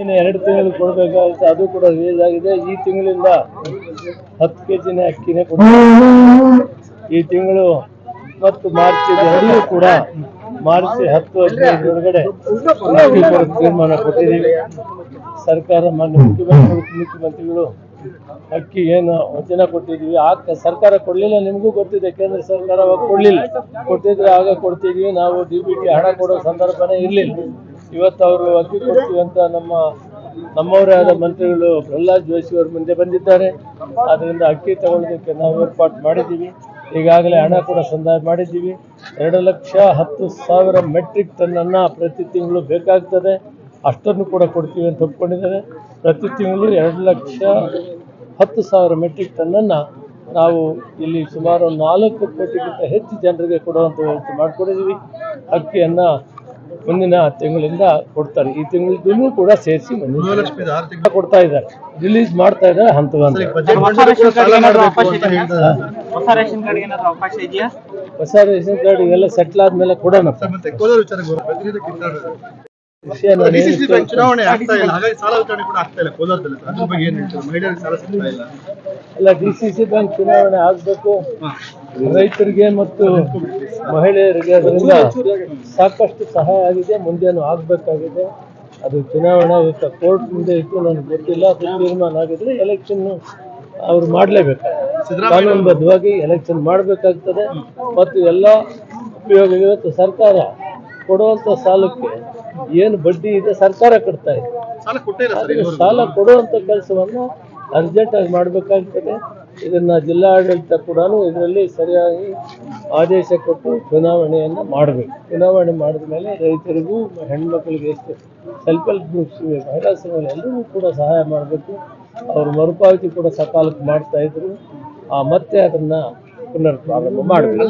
ಇನ್ನು ಎರಡು ತಿಂಗಳು ಕೊಡಬೇಕಾಗುತ್ತೆ. ಅದು ಕೂಡ ರಿಲೀಸ್ ಆಗಿದೆ. ಈ ತಿಂಗಳಿಂದ ಹತ್ತು ಕೆ ಜಿನ ಅಕ್ಕಿನೇ ಕೊಡ್ತೀವಿ ಈ ತಿಂಗಳು ಮತ್ತು ಮಾರ್ಚ್ ಎರಡೂ ಕೂಡ ಮಾರ್ಚ್ ಹತ್ತು ಹದಿನೈದರೊಳಗಡೆ ಅಕ್ಕಿ ತೀರ್ಮಾನ ಕೊಟ್ಟಿದ್ದೀವಿ. ಸರ್ಕಾರ ಮಾನ್ಯ ಮುಖ್ಯಮಂತ್ರಿಗಳು ಮುಖ್ಯಮಂತ್ರಿಗಳು ಅಕ್ಕಿ ಏನು ವಚನ ಕೊಟ್ಟಿದ್ದೀವಿ. ಆ ಸರ್ಕಾರ ಕೊಡಲಿಲ್ಲ, ನಿಮಗೂ ಗೊತ್ತಿದೆ ಕೇಂದ್ರ ಸರ್ಕಾರ ಅವಾಗ ಕೊಡಲಿಲ್ಲ. ಕೊಟ್ಟಿದ್ರೆ ಆಗ ಕೊಡ್ತಿದ್ವಿ ನಾವು ಡಿ ಬಿ ಟಿ ಹಣ ಕೊಡೋ ಸಂದರ್ಭನೇ ಇರಲಿಲ್ಲ. ಇವತ್ತು ಅವರು ಅಕ್ಕಿ ಕೊಡ್ತೀವಿ ಅಂತ ನಮ್ಮ ನಮ್ಮವರೇ ಆದ ಮಂತ್ರಿಗಳು ಪ್ರಹ್ಲಾದ್ ಜೋಶಿ ಅವರು ಮುಂದೆ ಬಂದಿದ್ದಾರೆ. ಆದ್ದರಿಂದ ಅಕ್ಕಿ ತಗೊಳ್ಳೋದಕ್ಕೆ ನಾವು ಏರ್ಪಾಟ್ ಮಾಡಿದ್ದೀವಿ. ಈಗಾಗಲೇ ಹಣ ಕೂಡ ಸಂದಾಯ ಮಾಡಿದ್ದೀವಿ. ಎರಡು ಲಕ್ಷ ಹತ್ತು ಸಾವಿರ ಮೆಟ್ರಿಕ್ ಟನ್ನನ್ನು ಪ್ರತಿ ತಿಂಗಳು ಬೇಕಾಗ್ತದೆ. ಅಷ್ಟನ್ನು ಕೂಡ ಕೊಡ್ತೀವಿ ಅಂತ ಒಪ್ಕೊಂಡಿದ್ದಾರೆ. ಪ್ರತಿ ತಿಂಗಳು ಎರಡು ಲಕ್ಷ ಹತ್ತು ಸಾವಿರ ಮೆಟ್ರಿಕ್ ಟನ್ನನ್ನು ನಾವು ಇಲ್ಲಿ ಸುಮಾರು ನಾಲ್ಕು ಕೋಟಿಗಿಂತ ಹೆಚ್ಚು ಜನರಿಗೆ ಕೊಡುವಂಥ ವ್ಯವಸ್ಥೆ ಮಾಡಿಕೊಂಡಿದ್ದೀವಿ. ಅಕ್ಕಿಯನ್ನು ಮುಂದಿನ ತಿಂಗಳಿಂದ ಕೊಡ್ತಾರೆ. ಈ ತಿಂಗಳಿಗೂ ಕೂಡ ಸೇರಿಸಿ ಕೊಡ್ತಾ ಇದ್ದಾರೆ. ರಿಲೀಸ್ ಮಾಡ್ತಾ ಇದ್ದಾರೆ ಹಂತ ಹೊಸ ರೇಷನ್ ಕಾರ್ಡ್ ಏನಾದ್ರು ಅಂತ ಇದೆಯಾ? ಹೇಳ್ತಾರೆ. ಹೊಸ ಕಾರ್ಡ್ ಏನಾದ್ರು ಅವಕಾಶ ಇದೆಯಾ? ಹೊಸ ಕಾರ್ಡ್ ಇವೆಲ್ಲ ಸೆಟ್ಲ್ ಆದ್ಮೇಲೆ ಕೊಡೋಣ. ಸರ್, ಮತ್ತೆ ಕೋಲಾರ ವಿಚಾರ ಬರೋ- ಪ್ರತಿನಿಧಿ ಕಿತ್ತಾಡೋದು. ವಿಷಯ ನಾನು DCC ಬ್ಯಾಂಕ್ ಚುನಾವಣೆ ಆಗ್ತಾ ಇಲ್ಲ. ಹಾಗಾಗಿ ಸಾಲ ವಿತರಣೆ ಕೂಡ ಆಗ್ತಾ ಇಲ್ಲ ಕೋಲಾರದಲ್ಲಿ. ಸರ್. ಅದ್ರ ಬಗ್ಗೆ ಏನ್ ಹೇಳ್ತಾರೆ? ಮಹಿಳೆಯರಿಗೆ ಸಾಲ ಸಿಗ್ತಾ ಇಲ್ಲ. ಅಲ್ಲ ಡಿ ಸಿ ಸಿ ಬ್ಯಾಂಕ್ ಚುನಾವಣೆ ಆಗಬೇಕು. ರೈತರಿಗೆ ಮತ್ತು ಮಹಿಳೆಯರಿಗೆ ಅದರಿಂದ ಸಾಕಷ್ಟು ಸಹಾಯ ಆಗಿದೆ ಮುಂದೇನು ಆಗಬೇಕಾಗಿದೆ. ಅದು ಚುನಾವಣಾ ಕೋರ್ಟ್ ಮುಂದೆ ಇತ್ತು ನನಗೆ ಗೊತ್ತಿಲ್ಲ ಅದು ತೀರ್ಮಾನ ಆಗಿದ್ರೆ ಎಲೆಕ್ಷನ್ ಅವ್ರು ಮಾಡಲೇಬೇಕು. ಕಾನೂನುಬದ್ಧವಾಗಿ ಎಲೆಕ್ಷನ್ ಮಾಡಬೇಕಾಗ್ತದೆ ಮತ್ತು ಎಲ್ಲ ಉಪಯೋಗ ಇವತ್ತು ಸರ್ಕಾರ ಕೊಡುವಂಥ ಸಾಲಕ್ಕೆ ಏನು ಬಡ್ಡಿ ಇದೆ ಸರ್ಕಾರ ಕಟ್ತಾ ಇದೆ. ಸಾಲ ಕೊಡುವಂಥ ಕೆಲಸವನ್ನು ಅರ್ಜೆಂಟಾಗಿ ಮಾಡಬೇಕಾಗ್ತದೆ. ಇದನ್ನು ಜಿಲ್ಲಾಡಳಿತ ಕೂಡ ಇದರಲ್ಲಿ ಸರಿಯಾಗಿ ಆದೇಶ ಕೊಟ್ಟು ಚುನಾವಣೆಯನ್ನು ಮಾಡಬೇಕು ಚುನಾವಣೆ ಮಾಡಿದ ಮೇಲೆ ರೈತರಿಗೂ ಹೆಣ್ಮಕ್ಳಿಗೆ ಎಷ್ಟು ಸೆಲ್ಫ್ ಹೆಲ್ಪ್ ಗ್ರೂಪ್ಸ್ ಮಹಿಳಾ ಎಲ್ಲರಿಗೂ ಕೂಡ ಸಹಾಯ ಮಾಡಬೇಕು ಅವರು ಮರುಪಾವತಿ ಕೂಡ ಸಕಾಲಕ್ಕೆ ಮಾಡ್ತಾ ಇದ್ರು ಆ ಮತ್ತೆ ಅದನ್ನ ಪುನರ್ ಪ್ರಾರಂಭ ಮಾಡಬೇಕು